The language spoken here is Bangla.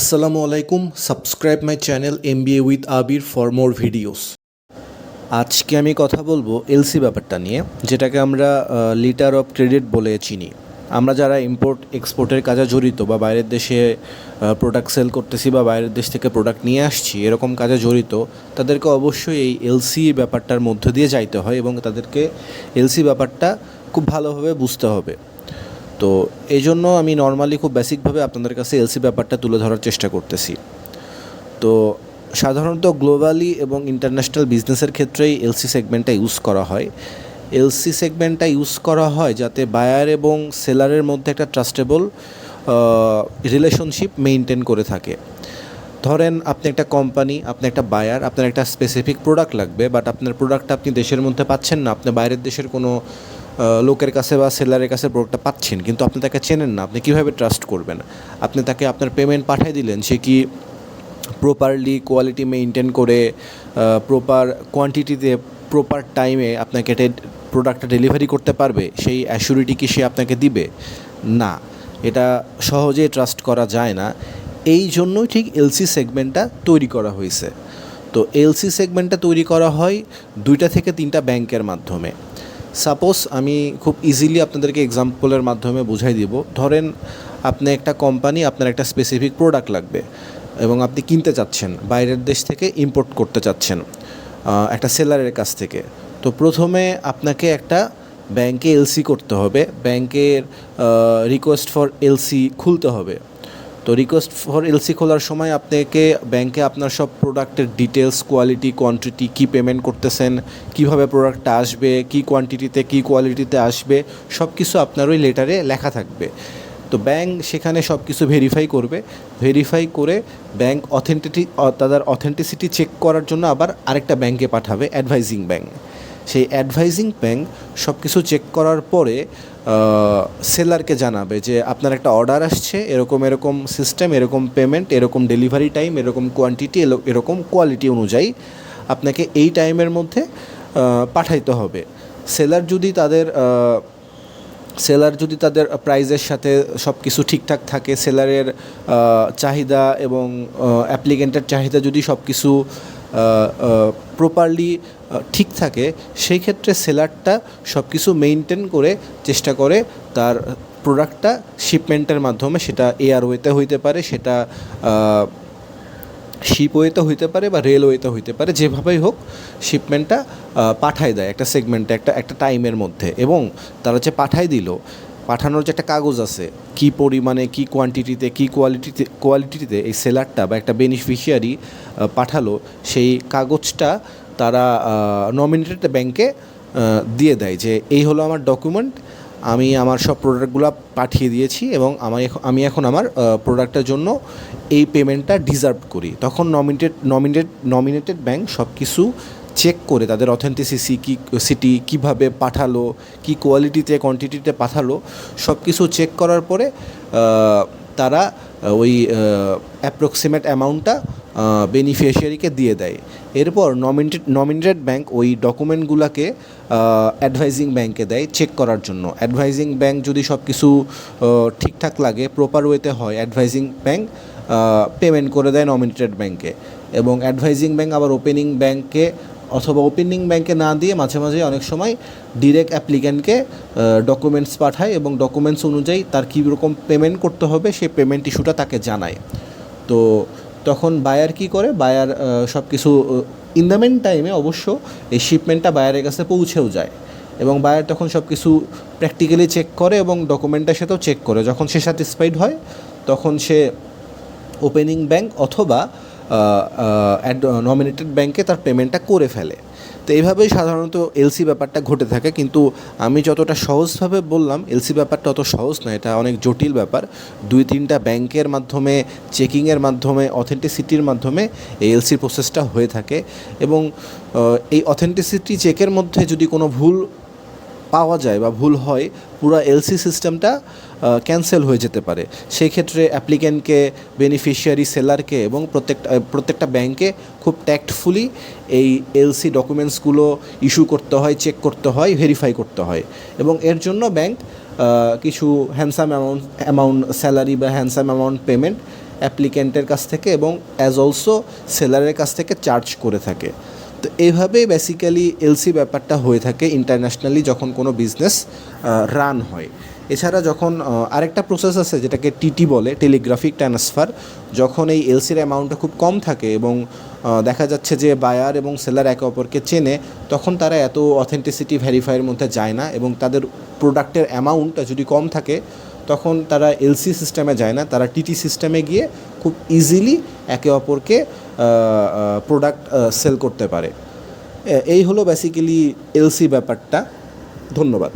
আসসালামু আলাইকুম subscribe my channel M B A with Abir for more videos আজকে আমি কথা বলব এলসি ব্যাপারটা নিয়ে, যেটাকে আমরা লিটার অফ ক্রেডিট বলে চিনি। আমরা যারা ইম্পোর্ট এক্সপোর্টের কাজে জড়িত বা বাইরের দেশে প্রোডাক্ট সেল করতেছি বা বাইরের দেশ থেকে প্রোডাক্ট নিয়ে আসছি, এরকম কাজে জড়িত, তাদেরকে অবশ্যই এই এলসি ব্যাপারটার মধ্য দিয়ে যাইতে হয় এবং তাদেরকে এলসি ব্যাপারটা খুব ভালোভাবে বুঝতে হবে। তো এই জন্য আমি নর্মালি খুব বেসিকভাবে আপনাদের কাছে এলসি ব্যাপারটা তুলে ধরার চেষ্টা করতেছি। তো সাধারণত গ্লোবালি এবং ইন্টারন্যাশনাল বিজনেসের ক্ষেত্রেই এলসি সেগমেন্টটা ইউজ করা হয়। এলসি সেগমেন্টটা ইউজ করা হয় যাতে বায়ার এবং সেলারের মধ্যে একটা ট্রাস্টেবল রিলেশনশিপ মেনটেন করে থাকে। ধরেন আপনি একটা কোম্পানি আপনি একটা বায়ার আপনার একটা স্পেসিফিক প্রোডাক্ট লাগবে বাট আপনার প্রোডাক্টটা আপনি দেশের মধ্যে পাচ্ছেন না, আপনি বাইরের দেশের কোনো লোকের কাছে বা সেলারের কাছে প্রোডাক্টটা পাচ্ছেন, কিন্তু আপনি তাকে চেনেন না, আপনি কীভাবে ট্রাস্ট করবেন? আপনি তাকে আপনার পেমেন্ট পাঠিয়ে দিলেন, সে কি প্রপারলি কোয়ালিটি মেনটেন করে প্রপার কোয়ান্টিটিতে প্রপার টাইমে আপনাকে প্রোডাক্টটা ডেলিভারি করতে পারবে? সেই অ্যাসিউরিটি কি সে আপনাকে দিবে? না। এটা সহজে ট্রাস্ট করা যায় না। এই জন্যই ঠিক এলসি সেগমেন্টটা তৈরি করা হয়েছে। তো এলসি সেগমেন্টটা তৈরি করা হয় দুইটা থেকে তিনটা ব্যাংকের মাধ্যমে। সাপোজ আমি খুব ইজিলি আপনাদেরকে এক্সাম্পলের মাধ্যমে বুঝাই দিব। ধরেন আপনি একটা কোম্পানি আপনার একটা স্পেসিফিক প্রোডাক্ট লাগবে এবং আপনি কিনতে চাচ্ছেন, বাইরের দেশ থেকে ইম্পোর্ট করতে চাচ্ছেন একটা সেলারের কাছ থেকে। তো প্রথমে আপনাকে একটা ব্যাংকে এলসি করতে হবে। ব্যাংকের রিকোয়েস্ট ফর এলসি খুলতে হবে। তো রিকোয়েস্ট ফর এলসি খোলার সময় আপনাকে ব্যাংকে আপনার সব প্রোডাক্টের ডিটেলস কোয়ালিটি কোয়ান্টিটি কী পেমেন্ট করতেছেন, কীভাবে প্রোডাক্টটা আসবে, কী কোয়ান্টিটিতে কী কোয়ালিটিতে আসবে সব কিছু আপনার ওই লেটারে লেখা থাকবে। তো ব্যাংক সেখানে সব কিছু ভেরিফাই করবে। ভেরিফাই করে ব্যাংক অথেন্টিটি তাদের অথেন্টিসিটি চেক করার জন্য আবার আরেকটা ব্যাংকে পাঠাবে অ্যাডভাইজিং ব্যাংক সেই অ্যাডভাইজিং ব্যাংক সব কিছু চেক করার পরে সেলারকে জানাবে যে আপনার একটা অর্ডার আসছে, এরকম এরকম সিস্টেম এরকম পেমেন্ট এরকম ডেলিভারি টাইম এরকম কোয়ান্টিটি এরকম কোয়ালিটি অনুযায়ী আপনাকে এই টাইমের মধ্যে পাঠাইতে হবে। সেলার যদি তাদের সেলার যদি তাদের প্রাইজের সাথে সব কিছু ঠিকঠাক থাকে সেলারের চাহিদা এবং অ্যাপ্লিকেন্টের চাহিদা যদি সব কিছু প্রপারলি ঠিক থাকে, সেই ক্ষেত্রে সেলারটা সব কিছু মেনটেন করে চেষ্টা করে তার প্রোডাক্টটা শিপমেন্টের মাধ্যমে, সেটা এয়ারওয়েতে হইতে পারে, সেটা শিপওয়েতে হইতে পারে বা রেলওয়েতে হইতে পারে, যেভাবেই হোক শিপমেন্টটা পাঠায় দেয় একটা সেগমেন্টে একটা একটা টাইমের মধ্যে। এবং তারা যে পাঠায় দিল, পাঠানোর যে একটা কাগজ আছে, কি পরিমাণে, কি কোয়ান্টিটিতে কি কোয়ালিটিতে কোয়ালিটিতে এই সেলারটা বা একটা বেনিফিশিয়ারি পাঠালো, সেই কাগজটা তারা নমিনেটেড ব্যাংকে দিয়ে দেয় যে এই হলো আমার ডকুমেন্ট আমি আমার সব প্রোডাক্টগুলো পাঠিয়ে দিয়েছি এবং আমার আমি এখন আমার প্রোডাক্টের জন্য এই পেমেন্টটা ডিজার্ভ করি। তখন নমিনেটেড নমিনেট নমিনেটেড ব্যাংক সব কিছু চেক করে তাদের অথেন্টিসিসি কী সিটি কীভাবে পাঠালো, কি কোয়ালিটিতে কোয়ান্টিটিতে পাঠালো সব কিছু চেক করার পরে তারা ওই অ্যাপ্রক্সিমেট অ্যামাউন্টটা বেনিফিশিয়ারিকে দিয়ে দেয়। এরপর নমিনেটেড নমিনেটেড ব্যাংক ওই ডকুমেন্টগুলোকে অ্যাডভাইজিং ব্যাংকে দেয় চেক করার জন্য। অ্যাডভাইজিং ব্যাংক যদি সব কিছু ঠিকঠাক লাগে প্রপার ওয়েতে হয় অ্যাডভাইজিং ব্যাংক পেমেন্ট করে দেয় নমিনেটেড ব্যাংকে এবং অ্যাডভাইজিং ব্যাংক আবার ওপেনিং ব্যাংকে অথবা ওপেনিং ব্যাংকে না দিয়ে মাঝে মাঝে অনেক সময় ডিরেক্ট অ্যাপ্লিক্যান্টকে ডকুমেন্টস পাঠায় এবং ডকুমেন্টস অনুযায়ী তার কী রকম পেমেন্ট করতে হবে সেই পেমেন্ট ইস্যুটা তাকে জানায়। তো তখন বায়ার কি করে? বায়ার সব কিছু ইন দ্য মেন টাইমে অবশ্য এই শিপমেন্টটা বায়ারের কাছে পৌঁছেও যায় এবং বায়ার তখন সব কিছু প্র্যাকটিক্যালি চেক করে এবং ডকুমেন্টের সাথেও চেক করে। যখন সে স্যাটিসফাইড হয়, তখন সে ওপেনিং ব্যাংক অথবা নমিনেটেড ব্যাংকে তার পেমেন্টটা করে ফেলে। তো এইভাবেই সাধারণত এলসি ব্যাপারটা ঘটে থাকে। কিন্তু আমি যতটা সহজভাবে বললাম এলসি ব্যাপারটা অত সহজ না, এটা অনেক জটিল ব্যাপার। দুই তিনটা ব্যাংকের মাধ্যমে চেকিংয়ের মাধ্যমে অথেন্টিসিটির মাধ্যমে এই এলসির প্রসেসটা হয়ে থাকে। এবং এই অথেন্টিসিটি চেকের মধ্যে যদি কোনো ভুল পাওয়া যায় বা ভুল হয়, পুরো এলসি সিস্টেমটা ক্যান্সেল হয়ে যেতে পারে। সেই ক্ষেত্রে অ্যাপ্লিক্যান্টকে, বেনিফিশিয়ারি সেলারকে এবং প্রত্যেকটা প্রত্যেকটা ব্যাংকে খুব ট্যাক্টফুলি এই এলসি ডকুমেন্টসগুলো ইস্যু করতে হয়, চেক করতে হয় ভেরিফাই করতে হয়। এবং এর জন্য ব্যাংক কিছু হ্যান্ডসাম অ্যামাউন্ট অ্যামাউন্ট স্যালারি বা হ্যান্ডসাম অ্যামাউন্ট পেমেন্ট অ্যাপ্লিক্যান্টের কাছ থেকে এবং অ্যাজ অলসো সেলারের কাছ থেকে চার্জ করে থাকে। তো এইভাবেই বেসিক্যালি এলসি ব্যাপারটা হয়ে থাকে ইন্টারন্যাশনালি যখন কোনো বিজনেস রান হয়। এছাড়া যখন আরেকটা প্রসেস আছে যেটাকে টিটি বলে টেলিগ্রাফিক ট্রান্সফার যখন এই এলসির অ্যামাউন্টটা খুব কম থাকে এবং দেখা যাচ্ছে যে বায়ার এবং সেলার একে অপরকে চেনে, তখন তারা এত অথেন্টিসিটি ভেরিফাইয়ের মধ্যে যায় না এবং তাদের প্রোডাক্টের অ্যামাউন্টটা যদি কম থাকে, তখন তারা এলসি সিস্টেমে যায় না, তারা টিটি সিস্টেমে গিয়ে খুব ইজিলি একে অপরকে প্রোডাক্ট সেল করতে পারে। এই হলো বেসিক্যালি এলসি ব্যাপারটা। ধন্যবাদ।